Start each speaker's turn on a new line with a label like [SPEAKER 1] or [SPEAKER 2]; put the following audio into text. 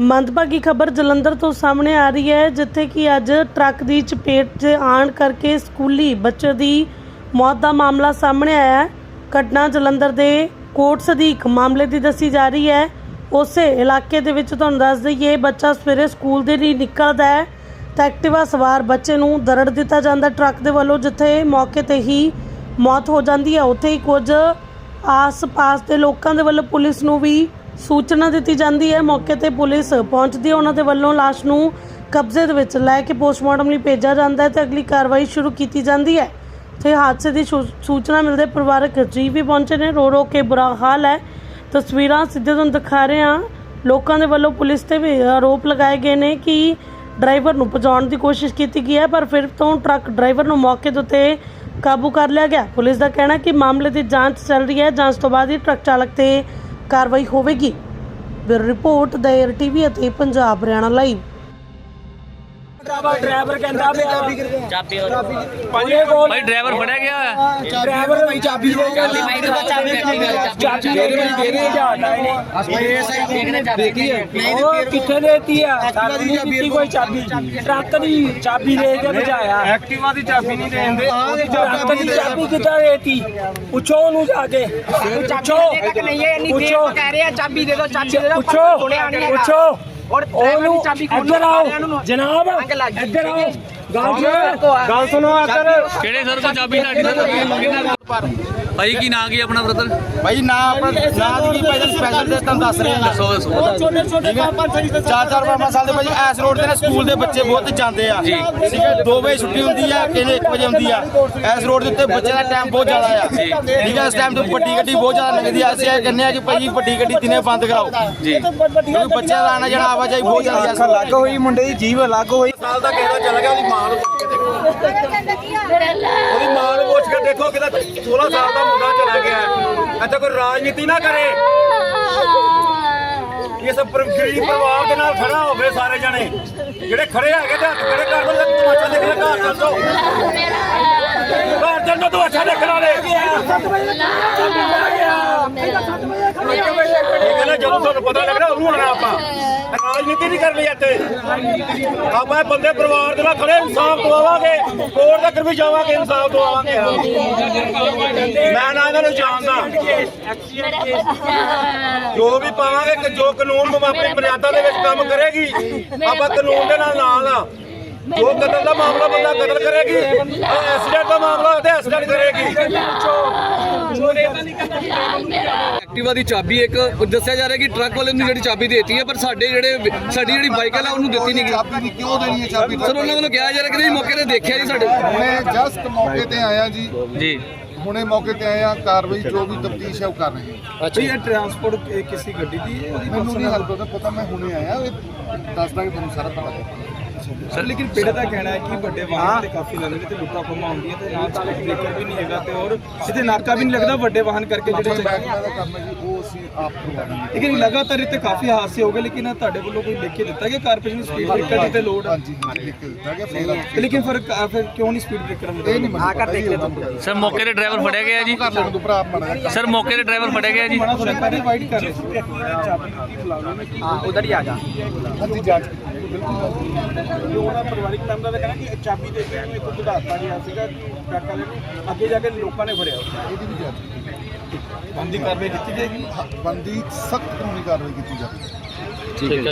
[SPEAKER 1] ਮੰਦਭਾਗੀ ਖਬਰ ਜਲੰਧਰ ਤੋਂ ਸਾਹਮਣੇ ਆ ਰਹੀ ਹੈ, ਜਿੱਥੇ ਕਿ ਅੱਜ ਟਰੱਕ ਦੀ ਚਪੇਟ 'ਚ ਆਣ ਕਰਕੇ ਸਕੂਲੀ ਬੱਚੇ ਦੀ ਮੌਤ ਦਾ ਮਾਮਲਾ ਸਾਹਮਣੇ ਆਇਆ ਹੈ। ਘਟਨਾ ਜਲੰਧਰ ਦੇ ਕੋਟ ਸਦੀਕ ਮਾਮਲੇ ਦੀ ਦੱਸੀ ਜਾ ਰਹੀ ਹੈ। ਉਸੇ ਇਲਾਕੇ ਦੇ ਵਿੱਚ ਤੁਹਾਨੂੰ ਦੱਸ ਦਈਏ, ਬੱਚਾ ਸਵੇਰੇ ਸਕੂਲ ਦੇ ਲਈ ਨਿਕਲਦਾ ਹੈ। ਤਾਂ ਐਕਟਿਵਾ ਸਵਾਰ ਬੱਚੇ ਨੂੰ ਦਰੜ ਦਿੱਤਾ ਜਾਂਦਾ ਟਰੱਕ ਦੇ ਵੱਲੋਂ, ਜਿੱਥੇ ਮੌਕੇ ਤੇ ਹੀ ਮੌਤ ਹੋ ਜਾਂਦੀ ਹੈ। ਉੱਥੇ ਹੀ ਕੁਝ ਆਸ-ਪਾਸ ਦੇ ਲੋਕਾਂ ਦੇ ਵੱਲੋਂ ਪੁਲਿਸ ਨੂੰ ਵੀ ਸੂਚਨਾ ਦਿੱਤੀ ਜਾਂਦੀ ਹੈ। ਮੌਕੇ ਤੇ ਪੁਲਿਸ ਪਹੁੰਚਦੀ ਹੈ। ਉਹਨਾਂ ਦੇ ਵੱਲੋਂ ਲਾਸ਼ ਨੂੰ ਕਬਜ਼ੇ ਦੇ ਵਿੱਚ ਲੈ ਕੇ ਪੋਸਟਮਾਰਟਮ ਲਈ ਭੇਜਿਆ ਜਾਂਦਾ ਹੈ ਤੇ ਅਗਲੀ ਕਾਰਵਾਈ ਸ਼ੁਰੂ ਕੀਤੀ ਜਾਂਦੀ ਹੈ। ਤੇ ਹਾਦਸੇ ਦੀ ਸੂ- ਸੂਚਨਾ ਮਿਲਦੇ ਪਰਿਵਾਰਕ ਜੀਵ ਵੀ ਪਹੁੰਚੇ ਨੇ। ਰੋ ਰੋ ਕੇ ਬੁਰਾ ਹਾਲ ਹੈ। ਤਸਵੀਰਾਂ ਸਿੱਧੇ ਤੁਹਾਨੂੰ ਦਿਖਾ ਰਹੇ ਹਾਂ। ਲੋਕਾਂ ਦੇ ਵੱਲੋਂ ਪੁਲਿਸ ਤੇ ਵੀ ਆਰੋਪ ਲਗਾਏ ਗਏ ਨੇ ਕਿ ਡਰਾਈਵਰ ਨੂੰ ਭਜਾਉਣ ਦੀ ਕੋਸ਼ਿਸ਼ ਕੀਤੀ ਗਈ ਹੈ, ਪਰ ਫਿਰ ਤੋਂ ਟਰੱਕ ਡਰਾਈਵਰ ਨੂੰ ਮੌਕੇ ਦੇ ਉੱਤੇ ਕਾਬੂ ਕਰ ਲਿਆ ਗਿਆ। ਪੁਲਿਸ ਦਾ ਕਹਿਣਾ ਹੈ ਕਿ ਮਾਮਲੇ ਦੀ ਜਾਂਚ ਚੱਲ ਰਹੀ ਹੈ। ਜਾਂਚ ਤੋਂ ਬਾਅਦ ਹੀ ਟਰੱਕ ਚਾਲਕ ਤੇ ਕਾਰਵਾਈ ਹੋਵੇਗੀ। ਬਿਊਰੋ ਰਿਪੋਰਟ ਦਾਇਰ ਟੀਵੀ ਅਤੇ Punjab Haryana live.
[SPEAKER 2] Driver driver ਕਹਿੰਦਾ ਪਿਆ
[SPEAKER 3] ਚਾਬੀ
[SPEAKER 2] ਭਾਈ
[SPEAKER 3] ਭਾਈ ਡਰਾਈਵਰ ਫੜਿਆ ਗਿਆ ਹੈ
[SPEAKER 2] ਡਰਾਈਵਰ ਭਾਈ ਚਾਬੀ ਦੇ
[SPEAKER 3] ਚਾਬੀ ਮਾਈਕ ਦਾ ਚਾਬੀ
[SPEAKER 2] ਦੇ ਦੇ ਦੇ ਦੇ ਜਾਂਦਾ ਇਹਨੇ
[SPEAKER 3] ਦੇਖੀ ਹੈ
[SPEAKER 2] ਉਹ ਕਿੱਥੇ ਦੇਤੀ ਆ? ਸਾਡੀ ਨਹੀਂ ਦਿੱਤੀ ਕੋਈ ਚਾਬੀ। ਟਰੱਕ ਦੀ ਚਾਬੀ ਦੇ ਕੇ ਭਜਾਇਆ।
[SPEAKER 4] ਐਕਟਿਵਾ ਦੀ ਚਾਬੀ ਨਹੀਂ ਦੇਂਦੇ
[SPEAKER 2] ਟਰੱਕ ਦੀ ਚਾਬੀ ਕਿੱਦਾਂ ਦੇਤੀ? ਪੁੱਛੋ ਉਹਨੂੰ ਜਾ ਕੇ। ਪੁੱਛੋ।
[SPEAKER 5] ਨਹੀਂ ਹੈ ਇੰਨੀ ਦੇਰ ਕਹਿ ਰਹੇ ਚਾਬੀ ਦੇ ਦਿਓ ਚਾਬੀ ਦੇ ਦਿਓ
[SPEAKER 2] ਪੁੱਛੋ। ਪੁੱਛੋ।
[SPEAKER 5] ਔਰ ਡਰਾਈਵਰ ਦੀ ਚਾਬੀ ਸਾਰਿਆਂ ਨੂੰ
[SPEAKER 2] ਜਨਾਬ। ਇੱਧਰ ਆਓ ਗੱਲ
[SPEAKER 5] ਸਰ ਕੋ ਆ।
[SPEAKER 2] ਗੱਲ ਸੁਣੋ ਆਦਰ
[SPEAKER 3] ਕਿਹੜੇ ਸਰ ਕੋ ਚਾਬੀ ਤੁਹਾਡੀ ਸਰ ਭਾਈ ਕੀ ਨਾਂ ਕੀ ਆਪਣਾ ਬ੍ਰਦਰ
[SPEAKER 4] ਭਾਈ ਨਾ ਆਪਣਾ ਨਾ ਦੀ ਭਾਈ ਸਪੈਸ਼ਲ ਦੇ ਤੁਹਾਨੂੰ ਦੱਸ ਰਹੇ ਹਾਂ।
[SPEAKER 3] ਦੱਸੋ ਦੱਸੋ।
[SPEAKER 2] ਛੋਟੇ ਛੋਟੇ ਕੰਮ ਸਹੀ
[SPEAKER 4] ਚਾਰ ਚਾਰ ਪੰਜ ਸਾਲ ਦੇ ਭਾਈ ਐਸ ਰੋਡ ਤੇ ਨਾ ਸਕੂਲ ਦੇ ਬੱਚੇ ਬਹੁਤ ਜਾਂਦੇ ਆ। ਠੀਕ ਹੈ? 2 ਵਜੇ ਛੁੱਟੀ ਹੁੰਦੀ ਆ ਕਿਨੇ 1 ਵਜੇ ਹੁੰਦੀ ਆ। ਐਸ ਰੋਡ ਦੇ ਉੱਤੇ ਬੱਚੇ ਦਾ ਟਾਈਮ ਬਹੁਤ ਜ਼ਿਆਦਾ ਆ। ਠੀਕ ਹੈ? ਇਸ ਟਾਈਮ ਤੇ ਵੱਡੀ ਗੱਡੀ ਬਹੁਤ ਜ਼ਿਆਦਾ ਲੰਘਦੀ ਆ। ਅਸੀਂ ਇਹ ਕਹਿੰਦੇ ਆ ਕਿ ਭਾਈ ਵੱਡੀ ਗੱਡੀ ਦਿਨੇ ਬੰਦ ਕਰਾਓ।
[SPEAKER 3] ਜੀ।
[SPEAKER 4] ਕਿਉਂਕਿ ਬੱਚਿਆਂ ਦਾ ਆਣਾ ਜਾਣਾ ਆਵਾਜਾਈ ਬਹੁਤ ਜ਼ਿਆਦਾ ਆ
[SPEAKER 6] ਅਲੱਗ ਹੋਈ ਮੁੰਡੇ ਦੀ ਜੀਵ ਅਲੱਗ ਹੋਈ।
[SPEAKER 4] ਸਾਲ ਦਾ ਕਿਸੇ ਦਾ ਚਲਾ ਗਿਆ ਉਹਦੀ ਮਾਂ ਨੂੰ ਪੁੱਛ ਕੇ ਦੇਖੋ। ਉਹਦੀ ਮਾਂ ਨੂੰ ਪੁੱਛ ਕੇ ਦੇਖੋ ਕਿਦਾ 16 ਸਾਲ ਦਾ ਮੁੰਡਾ ਚਲਾ ਗਿਆ ਇੱਥੇ ਕੋਈ ਰਾਜਨੀਤੀ ਨਾ ਕਰੇ। ਇਹ ਸਭ ਪਰ- ਗਰੀਬ ਪਰਿਵਾਰ ਦੇ ਨਾਲ ਖੜਾ ਹੋਵੇ ਸਾਰੇ ਜਣੇ। ਜਿਹੜੇ ਖੜੇ ਹੈਗੇ ਤੇ ਹੱਥ ਖੜੇ ਕਰ ਦੋ ਤੇ ਤਮਾਸ਼ਾ ਦੇਖਣਾ ਘਰ ਚੱਲ ਘਰ ਚੱਲ ਜਾਓ ਤਮਾਸ਼ਾ ਦੇਖਣ ਵਾਲੇ ਇਹ ਕਹਿੰਦਾ ਜਦੋਂ ਤੁਹਾਨੂੰ ਪਤਾ ਲੱਗਣਾ ਉਹਨੂੰ ਆਣਾ ਆਪਾਂ। ਰਾਜਨੀਤੀ ਨਹੀਂ ਕਰਨੀ ਇੱਥੇ। ਆਪਾਂ ਬੰਦੇ ਪਰਿਵਾਰ ਦੇ ਨਾਲ ਖੜੇ, ਇਨਸਾਫ ਦਵਾਵਾਂਗੇ। ਕੋਰਟ ਤੱਕ ਵੀ ਜਾਵਾਂਗੇ, ਇਨਸਾਫ ਦਵਾਵਾਂਗੇ। ਮੈਂ ਨਾ ਇਹਨਾਂ ਨੂੰ ਜਾਣਦਾ। ਜੋ ਵੀ ਪਾਵਾਂਗੇ, ਕਿ ਜੋ ਕਾਨੂੰਨ ਆਪਣੀ ਮਰਿਆਦਾ ਦੇ ਵਿੱਚ ਕੰਮ ਕਰੇਗੀ, ਆਪਾਂ ਕਾਨੂੰਨ ਦੇ ਨਾਲ ਨਾਲ ਆ। ਜੋ ਕਤਲ ਦਾ ਮਾਮਲਾ ਬੰਦਾ ਕਤਲ ਕਰੇਗੀ ਐਕਸੀਡੈਂਟ ਦਾ ਮਾਮਲਾ ਤੇ ਐਕਸੀਡੈਂਟ ਕਰੇਗੀ।
[SPEAKER 7] ਐਕਟਿਵਾ ਦੀ ਚਾਬੀ ਇੱਕ ਦੱਸਿਆ ਜਾ ਰਿਹਾ ਕਿ ਟਰੱਕ ਵਾਲੇ ਨੂੰ ਜਿਹੜੀ ਚਾਬੀ ਦੇਤੀ ਹੈ ਪਰ ਸਾਡੇ ਜਿਹੜੇ ਸਾਡੀ ਜਿਹੜੀ ਬਾਈਕ ਹੈ ਉਹਨੂੰ ਦਿੱਤੀ ਨਹੀਂ ਗਈ।
[SPEAKER 8] ਚਾਬੀ ਦੀ ਕਿਉਂ ਦੇਣੀ ਹੈ ਚਾਬੀ?
[SPEAKER 7] ਸਰ ਉਹਨਾਂ ਵੱਲੋਂ ਕਿਹਾ ਜਾ ਰਿਹਾ ਕਿ ਨਹੀਂ ਮੌਕੇ ਤੇ ਦੇਖਿਆ ਜੀ ਸਾਡੇ।
[SPEAKER 8] ਹੁਣੇ ਜਸਟ ਮੌਕੇ ਤੇ ਆਇਆ ਜੀ।
[SPEAKER 3] ਜੀ।
[SPEAKER 8] ਹੁਣੇ ਮੌਕੇ ਤੇ ਆਇਆ ਕਾਰਵਾਈ ਜੋ ਵੀ ਤਫਤੀਸ਼ ਹੈ ਉਹ ਕਰ ਰਹੇ ਹਾਂ।
[SPEAKER 6] ਅੱਛਾ ਇਹ ਟਰਾਂਸਪੋਰਟ ਕਿਸੇ ਗੱਡੀ ਦੀ? ਹੈ ਉਹਦੀ
[SPEAKER 8] ਮੈਨੂੰ ਨਹੀਂ ਹਾਲ ਪਤਾ ਮੈਂ ਹੁਣੇ ਆਇਆ ਇਹ ਦੱਸ ਦਾਂਗੇ ਤੁਹਾਨੂੰ ਸਾਰਾ ਪਤਾ
[SPEAKER 6] ਸਰ ਲੇਕਿਨ ਪਿੰਡ ਦਾ ਕਹਿਣਾ ਹੈ ਕਿ ਵੱਡੇ ਵਾਹਨ ਤੇ ਕਾਫੀ ਲੱਗਦੇ ਨੇ ਤੇ ਲੁੱਟਾਂ ਖੋਹਾਂ ਹੁੰਦੀਆਂ ਤੇ ਨਾਲ ਸਪੀਡ ਬ੍ਰੇਕਰ ਵੀ ਨਹੀਂ ਹੈਗਾ ਤੇ ਔਰ ਸਿੱਧੇ ਨਾਕਾ ਵੀ ਨਹੀਂ ਲੱਗਦਾ ਵੱਡੇ ਵਾਹਨ ਕਰਕੇ ਜਿਹੜੇ
[SPEAKER 8] ਕੰਮ ਹੈ ਜੀ ਉਹ ਅਸੀਂ ਆਪ
[SPEAKER 6] ਲੇਕਿਨ ਲਗਾਤਾਰ ਇੱਥੇ ਕਾਫੀ ਹਾਦਸੇ ਹੋ ਗਏ ਲੇਕਿਨ ਤੁਹਾਡੇ ਵੱਲੋਂ ਕੋਈ ਲਿਖ ਕੇ ਦਿੱਤਾ ਗਿਆ? ਕਾਰਪੋਰੇਸ਼ਨ ਸਪੀਡ ਬ੍ਰੇਕਰ ਦੀ ਤੇ ਲੋਡ? ਹੈ
[SPEAKER 8] ਹਾਂਜੀ ਹਾਂ ਲਿਖ ਕੇ ਦਿੱਤਾ ਗਿਆ ਫਿਰ
[SPEAKER 6] ਤੇ ਲੇਕਿਨ ਫਿਰ ਫਿਰ ਕਿਉਂ ਨਹੀਂ ਸਪੀਡ ਬ੍ਰੇਕਰ
[SPEAKER 8] ਇਹ ਨਹੀਂ ਮੈਨੂੰ ਪਤਾ ਜੀ ਉਹਨਾਂ ਨੂੰ
[SPEAKER 3] ਸਰ ਮੌਕੇ ਤੇ ਡਰਾਈਵਰ ਫੜਿਆ ਗਿਆ ਜੀ?
[SPEAKER 8] ਕਰ ਲੈਣ ਦੋ ਭਰਾ ਮਣਾ
[SPEAKER 3] ਸਰ ਮੌਕੇ ਤੇ ਡਰਾਈਵਰ ਫੜਿਆ ਗਿਆ ਜੀ?
[SPEAKER 6] ਬੜਾ ਸਰਕਾਰੀ ਵਾਈਡ ਕਰ ਰਹੇ ਸੀ।
[SPEAKER 5] ਉਧਰ ਹੀ ਆ ਜਾ।
[SPEAKER 8] ਹਾਂਜੀ ਜਾਂਚ
[SPEAKER 6] ਜੋ ਉਹਨਾਂ ਪਰਿਵਾਰਿਕ ਮੈਂਬਰਾਂ ਦਾ ਕਹਿਣਾ ਕਿ ਚਾਬੀ ਦੇ ਕੇ ਇਹਨੂੰ ਇੱਥੋਂ ਕਢਾਤਾ ਗਿਆ ਸੀਗਾ ਟਰੱਕ ਵਾਲੇ ਨੂੰ ਅੱਗੇ ਜਾ ਕੇ ਲੋਕਾਂ ਨੇ ਫੜਿਆ।
[SPEAKER 8] ਇਹਦੀ ਵੀ ਜਾਂਚ
[SPEAKER 6] ਬੰਦੀ ਕਾਰਵਾਈ ਕੀਤੀ ਜਾਏਗੀ?
[SPEAKER 8] ਬੰਦੀ ਸਖਤ ਕਾਨੂੰਨੀ ਕਾਰਵਾਈ ਕੀਤੀ ਜਾਵੇ
[SPEAKER 3] ਠੀਕ ਹੈ।